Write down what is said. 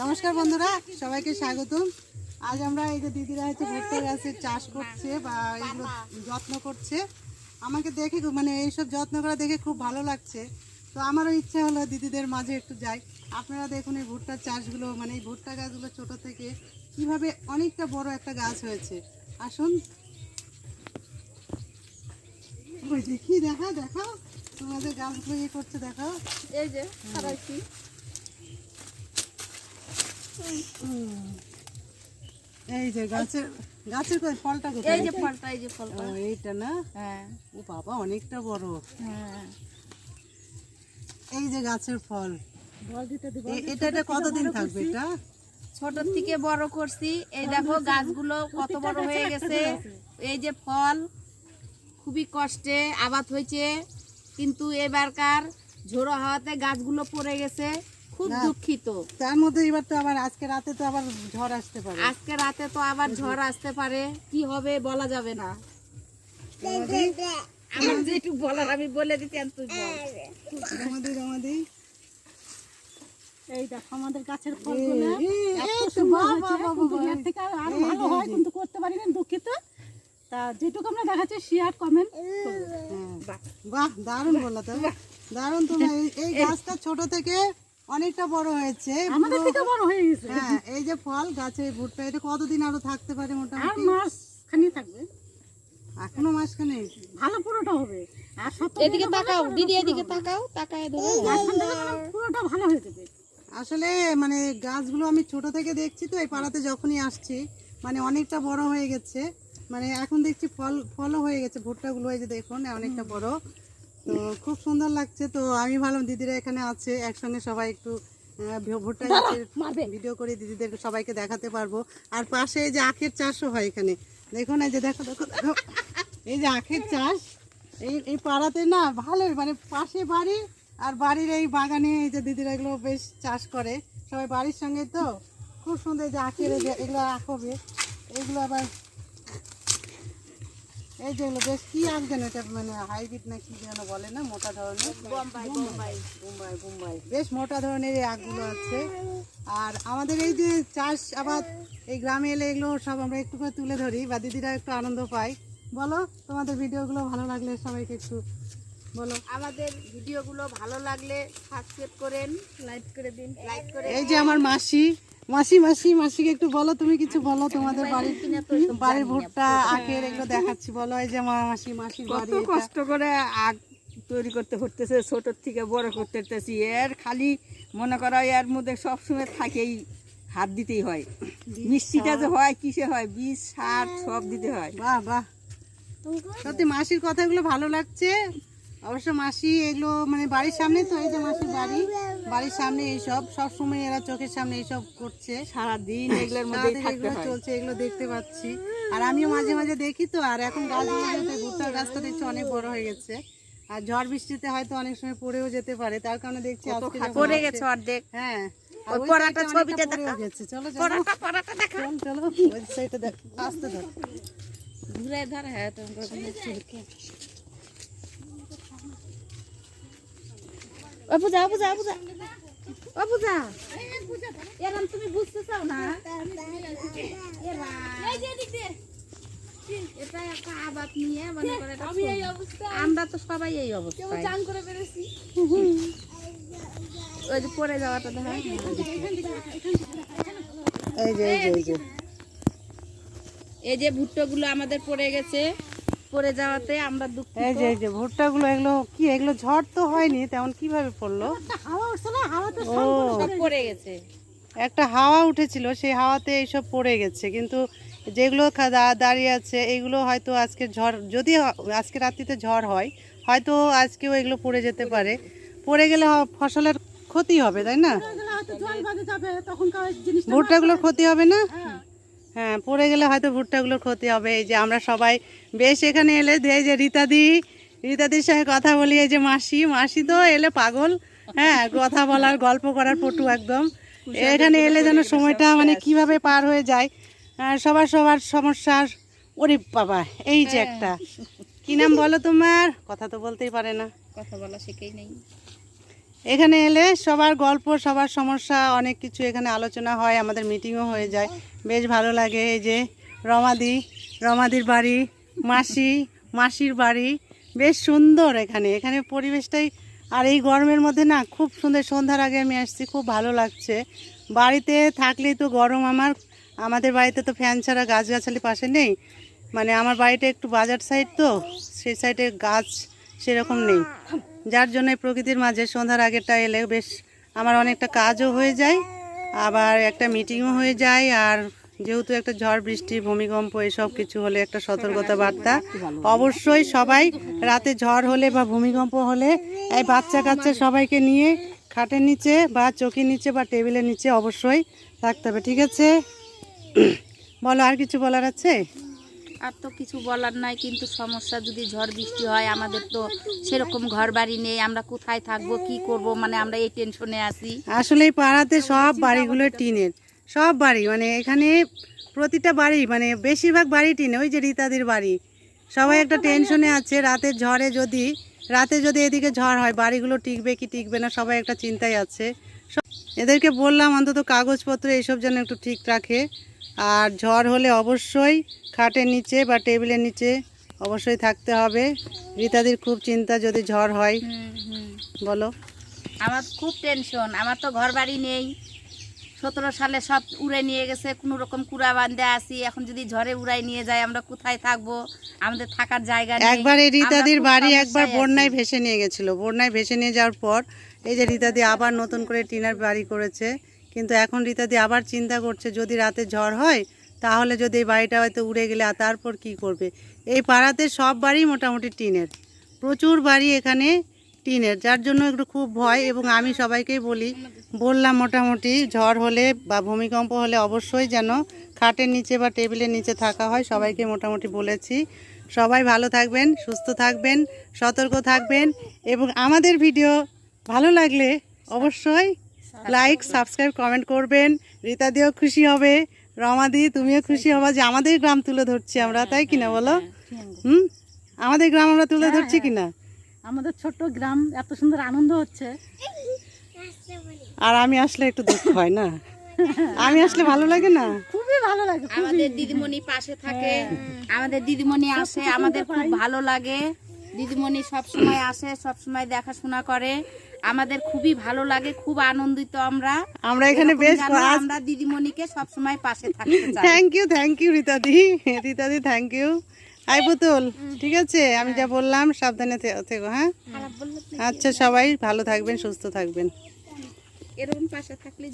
নমস্কার বন্ধুরা, সবাইকে স্বাগতম। আজ আমরা এই যে দিদিরা হচ্ছে ভুট্টা গাছের চাষ করছে বা এগুলো যত্ন করছে। আমাকে দেখে মানে এইসব যত্ন করা দেখে খুব ভালো লাগছে। তো আমারও ইচ্ছা হলো দিদিদের মাঝে একটু যাই। আপনারা দেখুন এই ভুট্টার চাষগুলো মানে এই ভুট্টা গাছগুলো ছোট থেকে কীভাবে অনেকটা বড় একটা গাছ হয়েছে। আসুন। দেখি, দেখা, দেখাও। তোমাদের গাছগুলো ইয়ে করছে দেখাও। এই যে ছাড়াইছি এই যে গাছের গাছের কই ফলটা এই যে ফলটা এই যে ফলটা। এইটা না? হ্যাঁ। ও বাবা অনেকটা বড়। হ্যাঁ। এই যে গাছের ফল। এটা এটা কতদিন থাকবে এটা? ছোট থেকে বড় করছি। এই দেখো গাছগুলো কত বড় হয়ে গেছে। এই যে ফল খুবই কষ্টে আবাদ হয়েছে। কিন্তু এবারকার ঝোড়ো হাওয়াতে গাছগুলো পড়ে গেছে খুব। দুঃখিত। তার মধ্যে এবার তো আবার আজকে রাতে তো আবার ঝড় আসতে পারে। আজকে রাতে তো আবার ঝড় আসতে পারে কি হবে বলা যাবে না। আমার যেটুকু বলার আমি বলে দিচ্ছি তুই রমাদি। এই দেখো আমাদের গাছের ফলগুলো। এত সুন্দর হয়েছে, বাবা, কিন্তু এর থেকে আরও ভালো হয় কিন্তু করতে পারিনি দুঃখিত। তা যেটুকু আমরা দেখাচ্ছি শেয়ার কমেন্ট হ্যাঁ। বাহ দারুণ বলল তো। দারুণ তোমার এই- এই গাছটা ছোট থেকে অনেকটা বড় হয়েছে। আমাদের থেকে বড় হয়ে গেছে। হ্যাঁ এই যে ফল গাছে ভুট্টা এটা কতদিন আরও থাকতে পারে আর মোটামুটি? মাস খানি থাকবে। এখনও মাসখানে ভালো পুরোটা হবে। আর সব এদিকে তাকাও দিদি এদিকে তাকাও তাকায় ধরো পুরোটা ভালো হয়ে যাবে। আসলে মানে গাছগুলো আমি ছোট থেকে দেখছি তো এই পাড়াতে যখনই আসছি মানে অনেকটা বড় হয়ে গেছে। মানে এখন দেখছি ফল ফলও হয়ে গেছে ভুট্টাগুলো এই যে দেখুন অনেকটা বড়। তো খুব সুন্দর লাগছে তো আমি ভাবলাম দিদিরা এখানে আছে একসঙ্গে সবাই একটু ভুট্টা গাছের ভিডিও করে দিদিদের সবাইকে দেখাতে পারব। আর পাশে এই যে আখের চাষও হয় এখানে। দেখুন এই যে দেখো দেখো দেখো। এই যে আখের চাষ এই এই পাড়াতে না ভালোই মানে পাশে বাড়ি আর বাড়ির এই বাগানে এই যে দিদিরা এগুলো বেশ চাষ করে। সবাই বাড়ির সঙ্গে তো? খুব সুন্দর যে আখের এগুলো আখ হবে এগুলো আবার এই যে এগুলো বেশ কি আখ যেন এটা মানে হাইব্রিড না কি যেন বলে না মোটা ধরনের? বোম্বাই বোম্বাই। বেশ মোটা ধরনের এই আখগুলো আছে। আর আমাদের এই যে চাষ আবাদ এই গ্রামে এলে এগুলো সব আমরা একটু করে তুলে ধরি বা দিদিরা একটু আনন্দ পাই বলো তোমাদের ভিডিওগুলো ভালো লাগলে সবাইকে একটু বলো। আমাদের ভিডিওগুলো ভালো লাগলে সাবস্ক্রাইব করেন লাইক করে দিন। লাইক করে এই যে আমার মাসি মাসি মাসি মাসিকে একটু বলো তুমি কিছু বলো তোমাদের বাড়ির বাড়ির ভুট্টা আখের এগুলো দেখাচ্ছি বলো এই যে আমার মাসি মাসির বাড়ি কত কষ্ট করে আগ তৈরি করতে হতেছে ছোটোর থেকে বড় করতে হতেছি এর খালি মনে করো এর মধ্যে সবসময় থাকেই হাত দিতেই হয়। মিষ্টিটা যে হয় কিসে হয়? বীজ সার সব দিতে হয়। বাহ বাহ। সত্যি মাসির কথাগুলো ভালো লাগছে। অবশ্য মাসি এগুলো মানে বাড়ির সামনে তো এই যে মাসির বাড়ি বাড়ির সামনে এইসব সব সময় এরা চোখের সামনে এইসব করছে। সারাদিন এগুলোর সারাদিন থাকতে এগুলো হয়। চলছে এগুলো দেখতে পাচ্ছি। আর আমিও মাঝে মাঝে দেখি তো আর এখন গাছগুলো যেতে ভুট্টার গাছটা দেখছি অনেক বড় হয়ে গেছে। আর ঝড় বৃষ্টিতে হয়তো অনেক সময় পড়েও যেতে পারে তার কারণে দেখছি পড়ে গেছে অর্ধেক। হ্যাঁ ছবিটা দেখা। গেছে। চলো চলো পরাটা পরাটা দেখা। চলো ওই সাইডটা দেখ। আসতে ধর ঘুরে ধর হ্যাঁ তোমার ও পূজা ও পূজা ও পূজা। ও পূজা। এরম তুমি বুঝতে চাও না? এটা একটা আবাদ নিয়ে মনে করে এটা আমরা তো সবাই এই অবস্থায়। ওই যে পড়ে যাওয়াটা দেখা এই যে এই যে এই যে। এই যে ভুট্টোগুলো আমাদের পড়ে গেছে। পড়ে যাওয়াতে আমরা দুঃখ এই যে এই যে ভুট্টাগুলো এগুলো কি এগুলো ঝড় তো হয়নি তেমন কীভাবে পড়ল? হাওয়া উঠছে না? হাওয়াতে ও সব পড়ে গেছে। একটা হাওয়া উঠেছিল সেই হাওয়াতে এইসব পড়ে গেছে কিন্তু যেগুলো দাঁড়িয়ে আছে এগুলো হয়তো আজকে ঝড় যদি আজকে রাত্রিতে ঝড় হয় হয়তো আজকেও এগুলো পড়ে যেতে পারে। পড়ে গেলে ফসলের ক্ষতি হবে তাই না? ভুট্টাগুলোর ক্ষতি হবে না? হ্যাঁ হ্যাঁ পড়ে গেলে হয়তো ভুট্টাগুলোর ক্ষতি হবে। এই যে আমরা সবাই বেশ এখানে এলে এই যে রীতাদি রীতাদির সঙ্গে কথা বলি এই যে মাসি মাসি তো এলে পাগল। হ্যাঁ কথা বলার গল্প করার পটু একদম। এখানে এলে যেন সময়টা মানে কীভাবে পার হয়ে যায়। সবার সবার সমস্যার ওরে বাবা এই যে একটা। কি নাম বলো তোমার? কথা তো বলতেই পারে না। কথা বলা শিখেই নেই। এখানে এলে সবার গল্প, সবার সমস্যা, অনেক কিছু এখানে আলোচনা হয়, আমাদের মিটিংও হয়ে যায়। বেশ ভালো লাগে এই যে রমাদি, রমাদির বাড়ি, মাসি, মাসির বাড়ি, বেশ সুন্দর এখানে। এখানে পরিবেশটাই, আর এই গরমের মধ্যে না খুব সুন্দর, সন্ধ্যার আগে আমি আসছি, খুব ভালো লাগছে। বাড়িতে থাকলেই তো গরম আমার, আমাদের বাড়িতে তো ফ্যান ছাড়া গাছগাছালি পাশে নেই। মানে আমার বাড়িটা একটু বাজার সাইড তো, সেই সাইডে গাছ সেরকম নেই। যার জন্য প্রকৃতির মাঝে সন্ধ্যার আগেরটা এলে বেশ আমার অনেকটা কাজও হয়ে যায়, আবার একটা মিটিংও হয়ে যায়, আর যেহেতু একটা ঝড় বৃষ্টি, ভূমিকম্প, এসব কিছু হলে একটা সতর্কতা বার্তা। অবশ্যই সবাই রাতে ঝড় হলে বা ভূমিকম্প হলে এই বাচ্চা কাচ্চা সবাইকে নিয়ে খাটের নিচে বা চোখের নিচে বা টেবিলের নিচে অবশ্যই থাকতে হবে, ঠিক আছে? বলো, আর কিছু বলার আছে? আর তো কিছু বলার নাই, কিন্তু সমস্যা যদি ঝড় বৃষ্টি হয়, আমাদের তো সেরকম ঘর বাড়ি নেই, আমরা কোথায় থাকব, কি করব মানে আমরা এই টেনশনে আছি। আসলে পাড়াতে সব বাড়িগুলো টিনের, সব বাড়ি মানে এখানে প্রতিটা বাড়ি মানে বেশিরভাগ বাড়ি টিনে, ওই যে রীতাদির বাড়ি। সবাই একটা টেনশনে আছে রাতের ঝড়ে যদি, রাতে যদি এদিকে ঝড় হয়, বাড়িগুলো টিকবে কি টিকবে না, সবাই একটা চিন্তায় আছে। এদেরকে বললাম অন্তত কাগজপত্র এইসব যেন একটু ঠিক রাখে। আর ঝড় হলে অবশ্যই খাটের নিচে বা টেবিলের নিচে অবশ্যই থাকতে হবে। রীতাদির খুব চিন্তা যদি ঝড় হয়। বলো। আমার খুব টেনশন। আমার তো ঘর বাড়ি নেই। সতেরো সালে সব উড়ে নিয়ে গেছে। কোনো রকম কুড়া বান্ধে আসি এখন যদি ঝড়ে উড়াই নিয়ে যায় আমরা কোথায় থাকব? আমাদের থাকার জায়গা একবার এই রীতাদির বাড়ি একবার বন্যায় ভেসে নিয়ে গেছিল। বন্যায় ভেসে নিয়ে যাওয়ার পর এই যে রীতাদি আবার নতুন করে টিনার বাড়ি করেছে, কিন্তু এখন রীতাদি আবার চিন্তা করছে যদি রাতে ঝড় হয়, তাহলে যদি এই বাড়িটা হয়তো উড়ে গেলে আর তারপর কি করবে? এই পাড়াতে সব বাড়ি মোটামুটি টিনের, প্রচুর বাড়ি এখানে টিনের, যার জন্য একটু খুব ভয় এবং আমি সবাইকেই বলি, বললাম মোটামুটি ঝড় হলে বা ভূমিকম্প হলে অবশ্যই যেন খাটের নিচে বা টেবিলের নিচে থাকা হয়, সবাইকে মোটামুটি বলেছি। সবাই ভালো থাকবেন, সুস্থ থাকবেন, সতর্ক থাকবেন এবং আমাদের ভিডিও ভালো লাগলে অবশ্যই লাইক সাবস্ক্রাইব কমেন্ট করবেন। রীতা রীতাদিও খুশি হবে। রমাদি তুমিও খুশি হবা যে আমাদের গ্রাম তুলে ধরছি আমরা তাই কিনা বলো? হুম? আমাদের গ্রাম আমরা তুলে ধরছি কিনা আমাদের ছোট্ট গ্রাম এত সুন্দর আনন্দ হচ্ছে। আর আমি আসলে একটু দুঃখ হয় না? আমি আসলে ভালো লাগে না? খুবই ভালো লাগে আমাদের দিদিমণি পাশে থাকে। আমাদের দিদিমণি আসে আমাদের খুব ভালো লাগে। দিদিমণি সব সময় আসে সব সময় দেখাশোনা করে। আমাদের খুবই ভালো লাগে খুব আনন্দিত আমরা। আমরা এখানে বেশ আমরা দিদিমণিকে সবসময় পাশে থাকি থ্যাংক ইউ থ্যাংক ইউ রীতাদি রীতাদি থ্যাংক ইউ আই পুতুল ঠিক আছে? আমি যা বললাম সাবধানে থেকো হ্যাঁ? আচ্ছা সবাই ভালো থাকবেন সুস্থ থাকবেন। এরকম পাশে থাকলে।